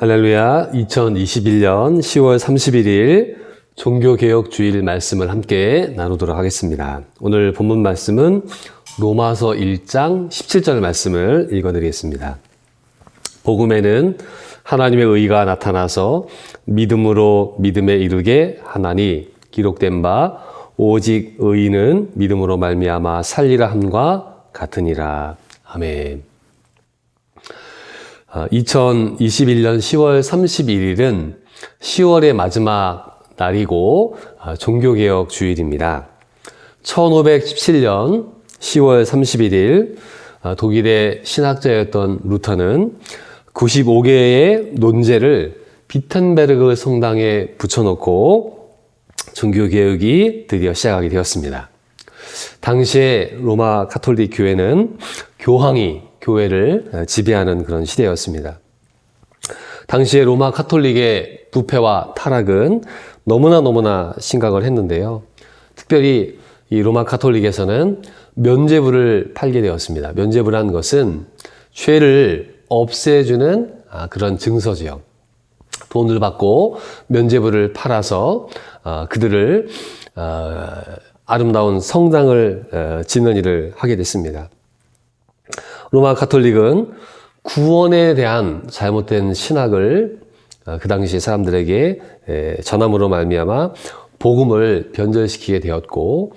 할렐루야. 2021년 10월 31일 종교개혁 주일 말씀을 함께 나누도록 하겠습니다. 오늘 본문 말씀은 로마서 1장 17절 말씀을 읽어드리겠습니다. 복음에는 하나님의 의가 나타나서 믿음으로 믿음에 이르게 하나니 기록된 바 오직 의인은 믿음으로 말미암아 살리라 함과 같으니라. 아멘. 2021년 10월 31일은 10월의 마지막 날이고 아, 종교개혁 주일입니다. 1517년 10월 31일 아, 독일의 신학자였던 루터는 95개의 논제를 비텐베르그 성당에 붙여놓고 종교개혁이 드디어 시작하게 되었습니다. 당시에 로마 카톨릭 교회는 교황이 교회를 지배하는 그런 시대였습니다. 당시에 로마 카톨릭의 부패와 타락은 너무나 너무나 심각을 했는데요. 특별히 이 로마 카톨릭에서는 면죄부를 팔게 되었습니다. 면죄부라는 것은 죄를 없애주는 아, 그런 증서지요. 돈을 받고 면죄부를 팔아서 아, 그들을 아, 아름다운 성당을 짓는 일을 하게 됐습니다. 로마 카톨릭은 구원에 대한 잘못된 신학을 그 당시 사람들에게 전함으로 말미암아 복음을 변절시키게 되었고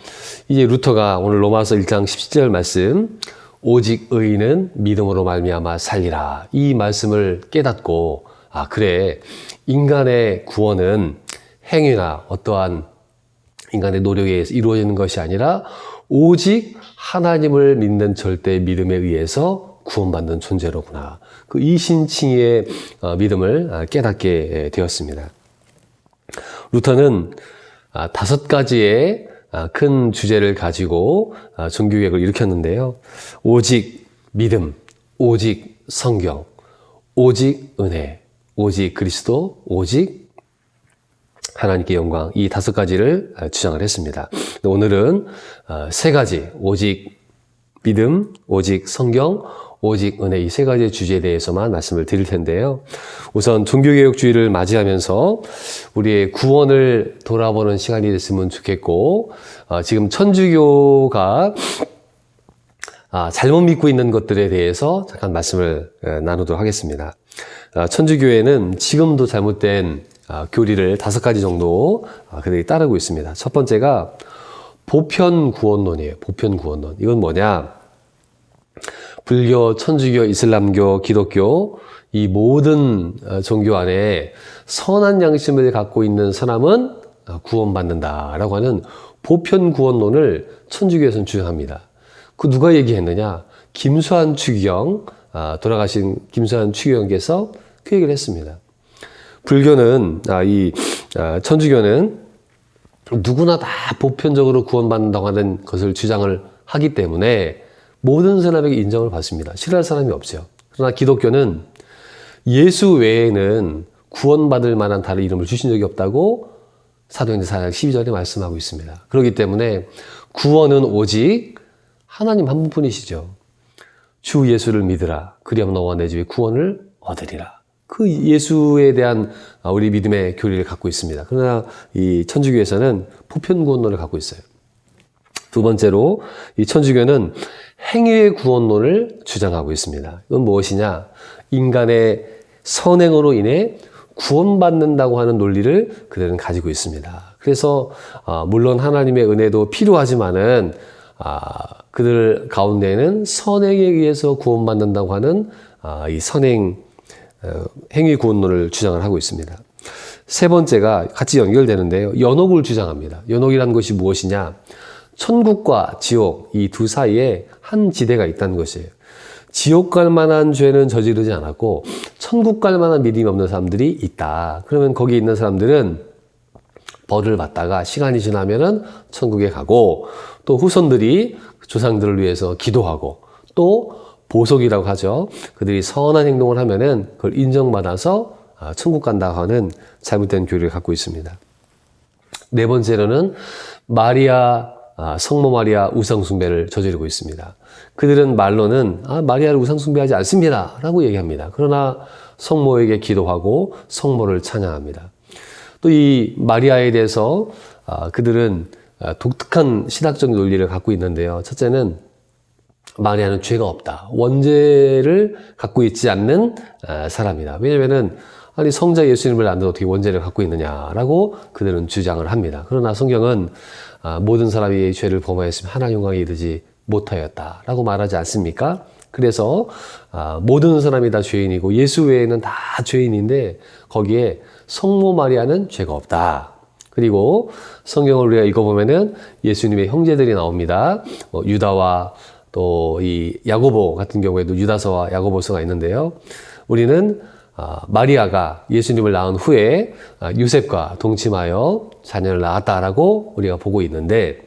이제 루터가 오늘 로마서 1장 17절 말씀 오직 의인은 믿음으로 말미암아 살리라. 이 말씀을 깨닫고 아 그래. 인간의 구원은 행위나 어떠한 인간의 노력에 의해서 이루어지는 것이 아니라 오직 하나님을 믿는 절대 믿음에 의해서 구원받는 존재로구나. 그 이신칭의 어, 믿음을 아, 깨닫게 되었습니다. 루터는 아, 다섯 가지의 아, 큰 주제를 가지고 종교개혁을 일으켰는데요. 오직 믿음, 오직 성경, 오직 은혜, 오직 그리스도, 오직 하나님께 영광 이 다섯 가지를 아, 주장을 했습니다. 오늘은 아, 세 가지 오직 믿음, 오직 성경, 오직 은혜 이 세 가지 주제에 대해서만 말씀을 드릴 텐데요. 우선 종교개혁주의를 맞이하면서 우리의 구원을 돌아보는 시간이 됐으면 좋겠고 아, 지금 천주교가 잘못 믿고 있는 것들에 대해서 잠깐 말씀을 나누도록 하겠습니다. 천주교회는 지금도 잘못된 아, 교리를 다섯 가지 정도 아, 그들이 따르고 있습니다. 첫 번째가 보편 구원론이에요. 보편 구원론. 이건 뭐냐? 불교, 천주교, 이슬람교, 기독교 이 모든 어, 종교 안에 선한 양심을 갖고 있는 사람은 어, 구원받는다라고 하는 보편 구원론을 천주교에서는 주장합니다. 그 누가 얘기했느냐? 김수환 추기경 아, 돌아가신 김수환 추기경께서 그 얘기를 했습니다. 불교는 아, 이 아, 천주교는 누구나 다 보편적으로 구원받는다고 하는 것을 주장을 하기 때문에 모든 사람에게 인정을 받습니다. 싫어할 사람이 없어요. 그러나 기독교는 예수 외에는 구원받을 만한 다른 이름을 주신 적이 없다고 사도행전 4장 12절에 말씀하고 있습니다. 그렇기 때문에 구원은 오직 하나님 한 분뿐이시죠. 주 예수를 믿으라. 그리하면 너와 내 집에 구원을 얻으리라. 그 예수에 대한 우리 믿음의 교리를 갖고 있습니다. 그러나 이 천주교에서는 보편 구원론을 갖고 있어요. 두 번째로 이 천주교는 행위의 구원론을 주장하고 있습니다. 이건 무엇이냐? 인간의 선행으로 인해 구원받는다고 하는 논리를 그들은 가지고 있습니다. 그래서 아, 물론 하나님의 은혜도 필요하지만은 아, 그들 가운데에는 선행에 의해서 구원받는다고 하는 아, 이 선행 어, 행위 구원론을 주장을 하고 있습니다. 세 번째가 같이 연결되는데요. 연옥을 주장합니다. 연옥이라는 것이 무엇이냐? 천국과 지옥 이 두 사이에 한 지대가 있다는 것이에요. 지옥 갈 만한 죄는 저지르지 않았고 천국 갈 만한 믿음이 없는 사람들이 있다. 그러면 거기 있는 사람들은 벌을 받다가 시간이 지나면은 천국에 가고 또 후손들이 조상들을 위해서 기도하고 또 보석이라고 하죠. 그들이 선한 행동을 하면은 그걸 인정받아서 아, 천국 간다 하는 잘못된 교리를 갖고 있습니다. 네 번째로는 마리아 아, 성모 마리아 우상 숭배를 저지르고 있습니다. 그들은 말로는 아, 마리아를 우상 숭배하지 않습니다. 라고 얘기합니다. 그러나 성모에게 기도하고 성모를 찬양합니다. 또 이 마리아에 대해서 아, 그들은 아, 독특한 신학적 논리를 갖고 있는데요. 첫째는 마리아는 죄가 없다. 원죄를 갖고 있지 않는 아, 사람이다. 왜냐면은 아니 성자 예수님을 안는데 어떻게 원죄를 갖고 있느냐라고 그들은 주장을 합니다. 그러나 성경은 아, 모든 사람이 죄를 범하였으면 하나님 영광에 이르지 못하였다라고 말하지 않습니까? 그래서 아, 모든 사람이 다 죄인이고 예수 외에는 다 죄인인데 거기에 성모 마리아는 죄가 없다. 그리고 성경을 우리가 읽어보면은 예수님의 형제들이 나옵니다. 뭐 유다와 또 이 야고보 같은 경우에도 유다서와 야고보서가 있는데요. 우리는 아, 마리아가 예수님을 낳은 후에 아, 요셉과 동침하여 자녀를 낳았다라고 우리가 보고 있는데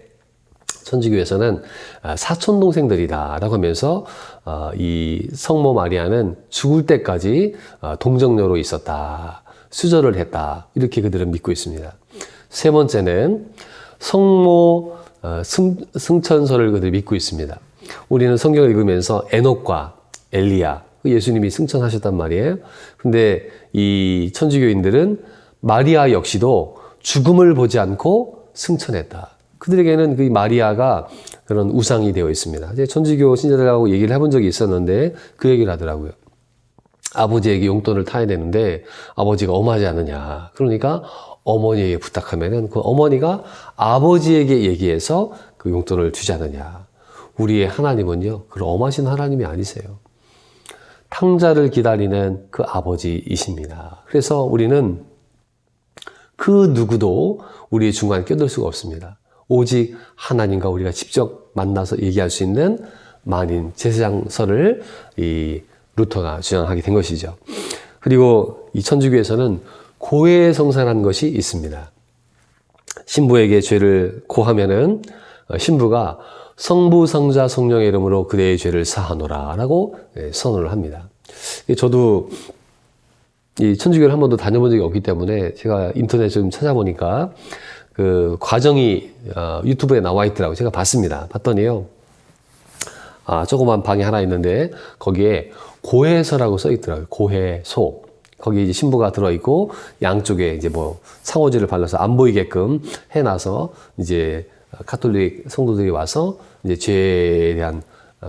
천주교에서는 아, 사촌 동생들이다라고 하면서 아, 이 성모 마리아는 죽을 때까지 아, 동정녀로 있었다, 수절을 했다 이렇게 그들은 믿고 있습니다. 세 번째는 성모 어, 승, 승천서를 그들이 믿고 있습니다. 우리는 성경을 읽으면서 에녹과 엘리야 그 예수님이 승천하셨단 말이에요. 근데 이 천주교인들은 마리아 역시도 죽음을 보지 않고 승천했다. 그들에게는 그 마리아가 그런 우상이 되어 있습니다. 이제 천주교 신자들하고 얘기를 해본 적이 있었는데 그 얘기를 하더라고요. 아버지에게 용돈을 타야 되는데 아버지가 엄하지 않느냐. 그러니까 어머니에게 부탁하면은 그 어머니가 아버지에게 얘기해서 그 용돈을 주지 않느냐. 우리의 하나님은요, 그런 엄하신 하나님이 아니세요. 탕자를 기다리는 그 아버지이십니다. 그래서 우리는 그 누구도 우리의 중간에 껴들 수가 없습니다. 오직 하나님과 우리가 직접 만나서 얘기할 수 있는 만인 제사장서를 이 루터가 주장하게 된 것이죠. 그리고 이 천주교에서는 고해 성사라는 것이 있습니다. 신부에게 죄를 고하면은 어, 신부가 성부, 성자, 성령의 이름으로 그대의 죄를 사하노라 라고 예, 선언을 합니다. 저도 이 천주교를 한 번도 다녀본 적이 없기 때문에 제가 인터넷 좀 찾아보니까 그 과정이 어, 유튜브에 나와 있더라고요. 제가 봤습니다. 봤더니요. 아, 조그만 방이 하나 있는데 거기에 고해서라고 써 있더라고요. 고해소. 거기 이제 신부가 들어있고 양쪽에 이제 뭐 상호지를 발라서 안 보이게끔 해놔서 이제 카톨릭 성도들이 와서 이제 죄에 대한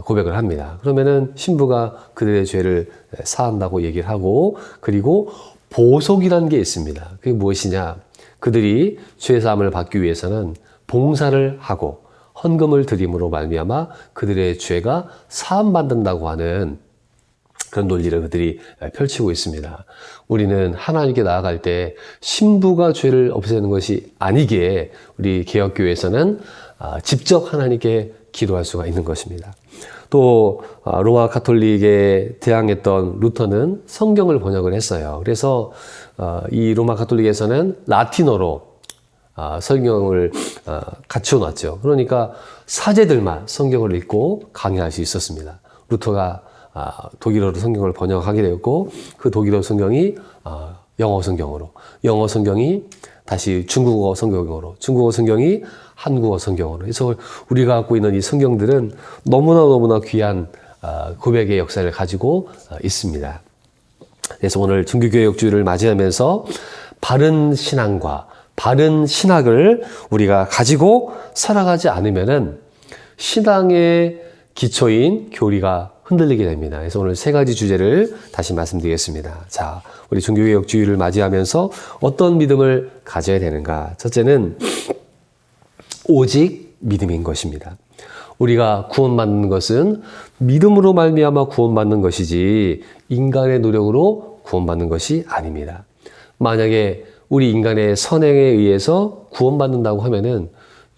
고백을 합니다. 그러면은 신부가 그들의 죄를 사한다고 얘기를 하고 그리고 보속이라는 게 있습니다. 그게 무엇이냐? 그들이 죄 사함을 받기 위해서는 봉사를 하고 헌금을 드림으로 말미암아 그들의 죄가 사함 받는다고 하는 그런 논리를 그들이 펼치고 있습니다. 우리는 하나님께 나아갈 때 신부가 죄를 없애는 것이 아니기에 우리 개혁교회에서는 아, 직접 하나님께 기도할 수가 있는 것입니다. 또 아, 로마 카톨릭에 대항했던 루터는 성경을 번역을 했어요. 그래서 아, 이 로마 카톨릭에서는 라틴어로 성경을 갖추어 놨죠. 그러니까 사제들만 성경을 읽고 강의할 수 있었습니다. 루터가 아, 독일어로 성경을 번역하게 되었고 그 독일어 성경이 아, 영어 성경으로 영어 성경이 다시 중국어 성경으로 중국어 성경이 한국어 성경으로 그래서 우리가 갖고 있는 이 성경들은 너무나 너무나 귀한 아, 고백의 역사를 가지고 있습니다. 그래서 오늘 중교교육주를 맞이하면서 바른 신앙과 바른 신학을 우리가 가지고 살아가지 않으면은 신앙의 기초인 교리가 흔들리게 됩니다. 그래서 오늘 세 가지 주제를 다시 말씀드리겠습니다. 자, 우리 종교개혁 주의를 맞이하면서 어떤 믿음을 가져야 되는가? 첫째는 오직 믿음인 것입니다. 우리가 구원받는 것은 믿음으로 말미암아 구원받는 것이지 인간의 노력으로 구원받는 것이 아닙니다. 만약에 우리 인간의 선행에 의해서 구원받는다고 하면은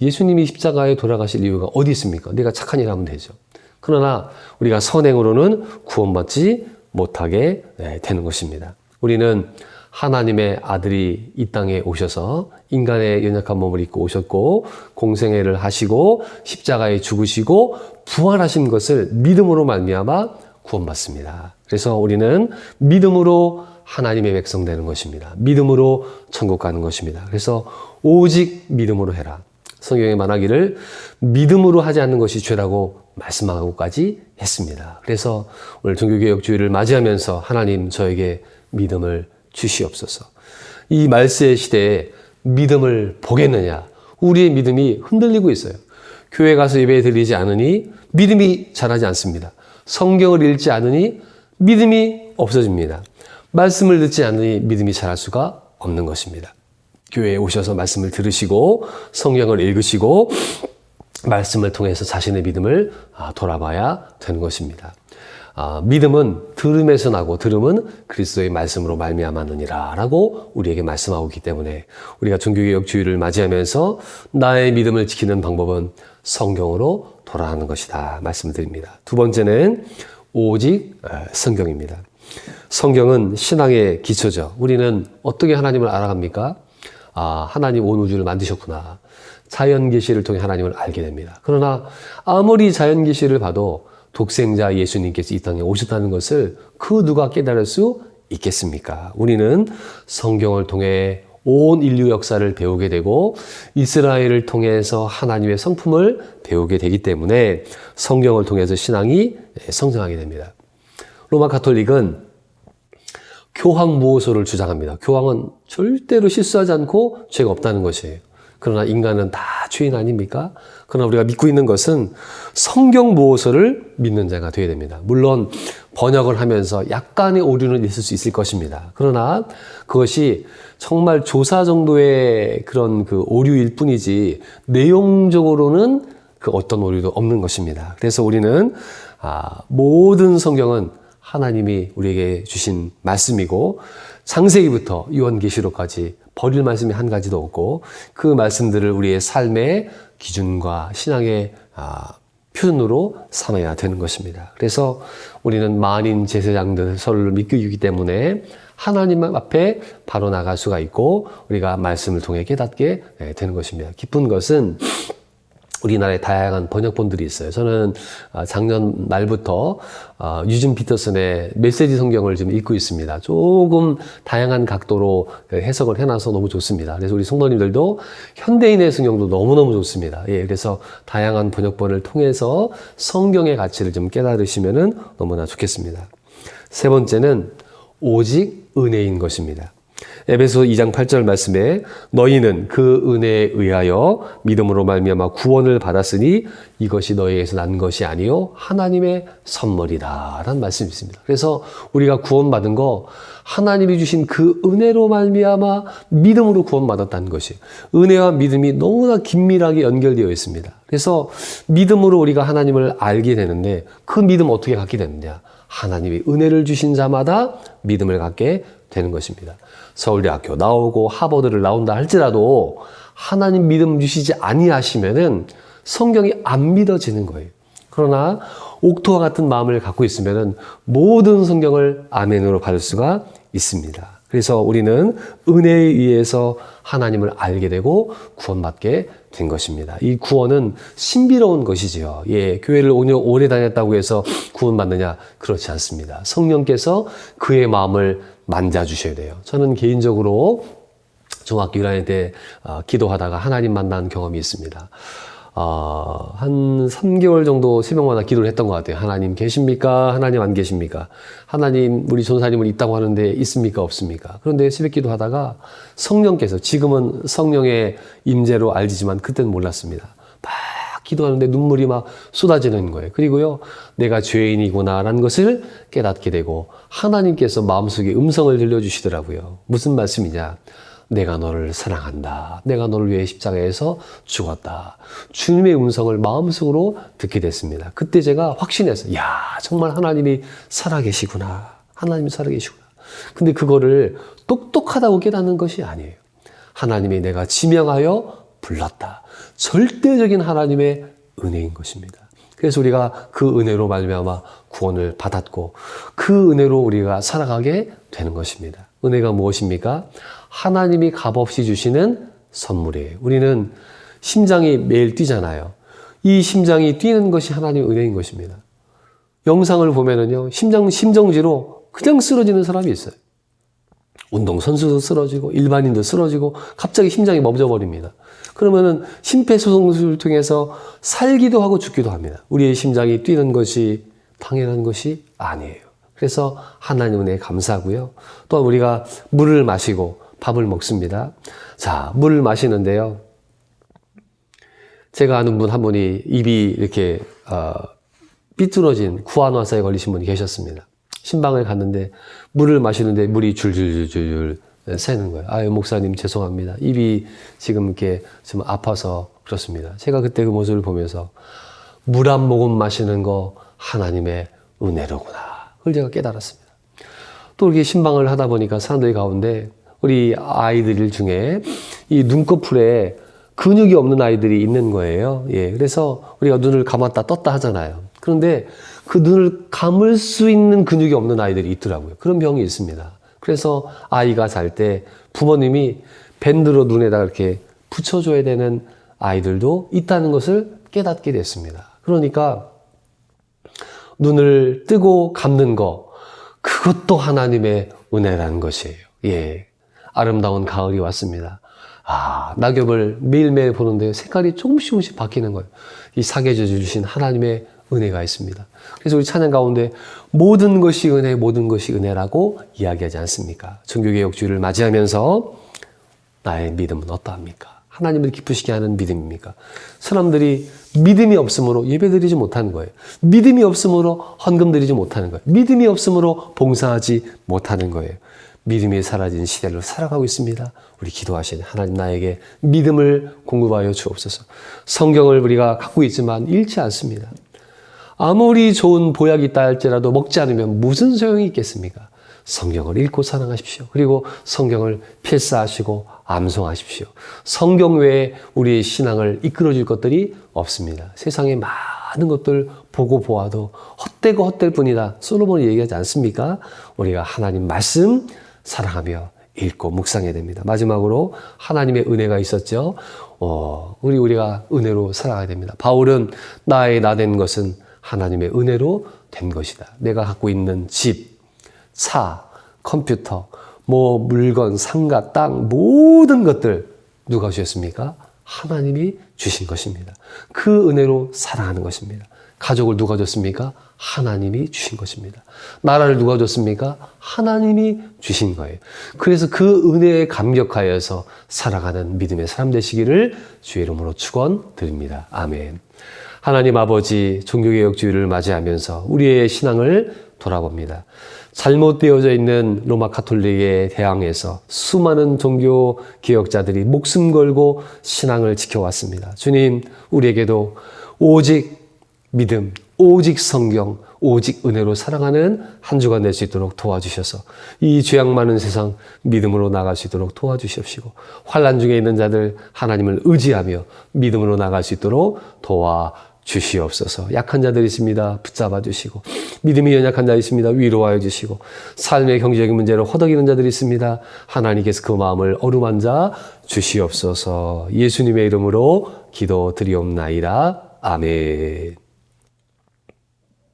예수님이 십자가에 돌아가실 이유가 어디 있습니까? 내가 착한 일 하면 되죠. 그러나 우리가 선행으로는 구원받지 못하게 네, 되는 것입니다. 우리는 하나님의 아들이 이 땅에 오셔서 인간의 연약한 몸을 입고 오셨고 공생애를 하시고 십자가에 죽으시고 부활하신 것을 믿음으로 말미암아 구원받습니다. 그래서 우리는 믿음으로 하나님의 백성 되는 것입니다. 믿음으로 천국 가는 것입니다. 그래서 오직 믿음으로 해라. 성경에 말하기를 믿음으로 하지 않는 것이 죄라고 말씀하고까지 했습니다. 그래서 오늘 종교개혁주의를 맞이하면서 하나님 저에게 믿음을 주시옵소서. 이 말세의 시대에 믿음을 보겠느냐? 우리의 믿음이 흔들리고 있어요. 교회 가서 예배 드리지 않으니 믿음이 자라지 않습니다. 성경을 읽지 않으니 믿음이 없어집니다. 말씀을 듣지 않으니 믿음이 자랄 수가 없는 것입니다. 교회에 오셔서 말씀을 들으시고 성경을 읽으시고 말씀을 통해서 자신의 믿음을 아, 돌아봐야 되는 것입니다. 아, 믿음은 들음에서 나고 들음은 그리스도의 말씀으로 말미암았느니라라고 우리에게 말씀하고 있기 때문에 우리가 종교개혁 주의를 맞이하면서 나의 믿음을 지키는 방법은 성경으로 돌아가는 것이다 말씀드립니다. 두 번째는 오직 아, 성경입니다. 성경은 신앙의 기초죠. 우리는 어떻게 하나님을 알아갑니까? 아, 하나님 온 우주를 만드셨구나. 자연 계시를 통해 하나님을 알게 됩니다. 그러나 아무리 자연 계시를 봐도 독생자 예수님께서 이 땅에 오셨다는 것을 그 누가 깨달을 수 있겠습니까? 우리는 성경을 통해 온 인류 역사를 배우게 되고 이스라엘을 통해서 하나님의 성품을 배우게 되기 때문에 성경을 통해서 신앙이 성장하게 됩니다. 로마 카톨릭은 교황 무호소를 주장합니다. 교황은 절대로 실수하지 않고 죄가 없다는 것이에요. 그러나 인간은 다 죄인 아닙니까? 그러나 우리가 믿고 있는 것은 성경 무호소를 믿는 자가 되어야 됩니다. 물론 번역을 하면서 약간의 오류는 있을 수 있을 것입니다. 그러나 그것이 정말 조사 정도의 그런 그 오류일 뿐이지 내용적으로는 그 어떤 오류도 없는 것입니다. 그래서 우리는 아, 모든 성경은 하나님이 우리에게 주신 말씀이고 창세기부터 요한계시록까지 버릴 말씀이 한 가지도 없고 그 말씀들을 우리의 삶의 기준과 신앙의 아, 표준으로 삼아야 되는 것입니다. 그래서 우리는 만인 제사장들 서로를 믿고 있기 때문에 하나님 앞에 바로 나갈 수가 있고 우리가 말씀을 통해 깨닫게 예, 되는 것입니다. 기쁜 것은 우리나라에 다양한 번역본들이 있어요. 저는 아, 작년 말부터 아, 유진 피터슨의 메시지 성경을 지금 읽고 있습니다. 조금 다양한 각도로 그 해석을 해놔서 너무 좋습니다. 그래서 우리 성도님들도 현대인의 성경도 너무너무 좋습니다. 예, 그래서 다양한 번역본을 통해서 성경의 가치를 좀 깨달으시면 너무나 좋겠습니다. 세 번째는 오직 은혜인 것입니다. 에베소 2장 8절 말씀에 너희는 그 은혜에 의하여 믿음으로 말미암아 구원을 받았으니 이것이 너희에게서 난 것이 아니요 하나님의 선물이다라는 말씀이 있습니다. 그래서 우리가 구원받은 거 하나님이 주신 그 은혜로 말미암아 믿음으로 구원받았다는 것이 은혜와 믿음이 너무나 긴밀하게 연결되어 있습니다. 그래서 믿음으로 우리가 하나님을 알게 되는데 그 믿음 어떻게 갖게 되느냐? 하나님이 은혜를 주신 자마다 믿음을 갖게 되는 것입니다. 서울대학교 나오고 하버드를 나온다 할지라도 하나님 믿음 주시지 아니하시면은 성경이 안 믿어지는 거예요. 그러나 옥토와 같은 마음을 갖고 있으면은 모든 성경을 아멘으로 받을 수가 있습니다. 그래서 우리는 은혜에 의해서 하나님을 알게 되고 구원받게 된 것입니다. 이 구원은 신비로운 것이지요. 예, 교회를 오래 다녔다고 해서 구원받느냐? 그렇지 않습니다. 성령께서 그의 마음을 만져주셔야 돼요. 저는 개인적으로 중학교 1학년 때 어, 기도하다가 하나님 만난 경험이 있습니다. 어, 한 3개월 정도 새벽마다 기도를 했던 것 같아요. 하나님 계십니까? 하나님 안 계십니까? 하나님, 우리 전사님은 있다고 하는데 있습니까? 없습니까? 그런데 새벽 기도하다가 성령께서 지금은 성령의 임재로 알지만 그때는 몰랐습니다. 막 기도하는데 눈물이 막 쏟아지는 거예요. 그리고요, 내가 죄인이구나라는 것을 깨닫게 되고 하나님께서 마음속에 음성을 들려주시더라고요. 무슨 말씀이냐? 내가 너를 사랑한다. 내가 너를 위해 십자가에서 죽었다. 주님의 음성을 마음속으로 듣게 됐습니다. 그때 제가 확신해서, 야, 정말 하나님이 살아계시구나. 하나님이 살아계시구나. 근데 그거를 똑똑하다고 깨닫는 것이 아니에요. 하나님이 내가 지명하여 불렀다. 절대적인 하나님의 은혜인 것입니다. 그래서 우리가 그 은혜로 말미암아 구원을 받았고 그 은혜로 우리가 살아가게 되는 것입니다. 은혜가 무엇입니까? 하나님이 값없이 주시는 선물이에요. 우리는 심장이 매일 뛰잖아요. 이 심장이 뛰는 것이 하나님의 은혜인 것입니다. 영상을 보면은요, 심장, 심정지로 그냥 쓰러지는 사람이 있어요. 운동선수도 쓰러지고, 일반인도 쓰러지고, 갑자기 심장이 멈춰버립니다. 그러면은 심폐소생술을 통해서 살기도 하고 죽기도 합니다. 우리의 심장이 뛰는 것이 당연한 것이 아니에요. 그래서 하나님 은혜 감사하고요. 또 우리가 물을 마시고 밥을 먹습니다. 자, 물을 마시는데요. 제가 아는 분 한 분이 입이 이렇게 어, 삐뚤어진 구안화사에 걸리신 분이 계셨습니다. 신방을 갔는데 물을 마시는데 물이 줄줄줄줄 새는 거예요. 아유 목사님 죄송합니다. 입이 지금 이렇게 좀 아파서 그렇습니다. 제가 그때 그 모습을 보면서 물 한 모금 마시는 거 하나님의 은혜로구나. 그걸 제가 깨달았습니다. 또 이렇게 신방을 하다 보니까 사람들 가운데 우리 아이들 중에 이 눈꺼풀에 근육이 없는 아이들이 있는 거예요. 예. 그래서 우리가 눈을 감았다 떴다 하잖아요. 그런데 그 눈을 감을 수 있는 근육이 없는 아이들이 있더라고요. 그런 병이 있습니다. 그래서 아이가 잘 때 부모님이 밴드로 눈에다 이렇게 붙여줘야 되는 아이들도 있다는 것을 깨닫게 됐습니다. 그러니까 눈을 뜨고 감는 거, 그것도 하나님의 은혜라는 것이에요. 예. 아름다운 가을이 왔습니다. 아, 낙엽을 매일매일 보는데 색깔이 조금씩 조금씩 바뀌는 거예요. 이 사계절 주신 하나님의 은혜가 있습니다. 그래서 우리 찬양 가운데 모든 것이 은혜, 모든 것이 은혜라고 이야기하지 않습니까? 종교개혁주의를 맞이하면서 나의 믿음은 어떠합니까? 하나님을 기쁘시게 하는 믿음입니까? 사람들이 믿음이 없으므로 예배드리지 못하는 거예요. 믿음이 없으므로 헌금 드리지 못하는 거예요. 믿음이 없으므로 봉사하지 못하는 거예요. 믿음이 사라진 시대를 살아가고 있습니다. 우리 기도하시는 하나님 나에게 믿음을 공급하여 주옵소서. 성경을 우리가 갖고 있지만 잃지 않습니다. 아무리 좋은 보약이 있다 할지라도 먹지 않으면 무슨 소용이 있겠습니까? 성경을 읽고 사랑하십시오. 그리고 성경을 필사하시고 암송하십시오. 성경 외에 우리의 신앙을 이끌어 줄 것들이 없습니다. 세상에 많은 것들 보고 보아도 헛되고 헛될 뿐이다. 솔로몬이 얘기하지 않습니까? 우리가 하나님 말씀 사랑하며 읽고 묵상해야 됩니다. 마지막으로 하나님의 은혜가 있었죠. 어, 우리 우리가 은혜로 살아가야 됩니다. 바울은 나의 나 된 것은 하나님의 은혜로 된 것이다. 내가 갖고 있는 집, 차, 컴퓨터, 뭐 물건, 상가, 땅 모든 것들 누가 주셨습니까? 하나님이 주신 것입니다. 그 은혜로 살아가는 것입니다. 가족을 누가 줬습니까? 하나님이 주신 것입니다. 나라를 누가 줬습니까? 하나님이 주신 거예요. 그래서 그 은혜에 감격하여서 살아가는 믿음의 사람 되시기를 주의 이름으로 축원드립니다. 아멘. 하나님 아버지 종교개혁주의를 맞이하면서 우리의 신앙을 돌아봅니다. 잘못되어져 있는 로마 카톨릭에 대항해서 수많은 종교 개혁자들이 목숨 걸고 신앙을 지켜왔습니다. 주님, 우리에게도 오직 믿음, 오직 성경, 오직 은혜로 사랑하는 한 주간 될 수 있도록 도와주셔서 이 죄악 많은 세상 믿음으로 나갈 수 있도록 도와주시옵시고 환란 중에 있는 자들 하나님을 의지하며 믿음으로 나갈 수 있도록 도와 주시옵소서. 약한 자들 있습니다. 붙잡아 주시고 믿음이 연약한 자 있습니다. 위로하여 주시고 삶의 경제적인 문제로 허덕이는 자들이 있습니다. 하나님께서 그 마음을 어루만져 주시옵소서. 예수님의 이름으로 기도드리옵나이다. 아멘.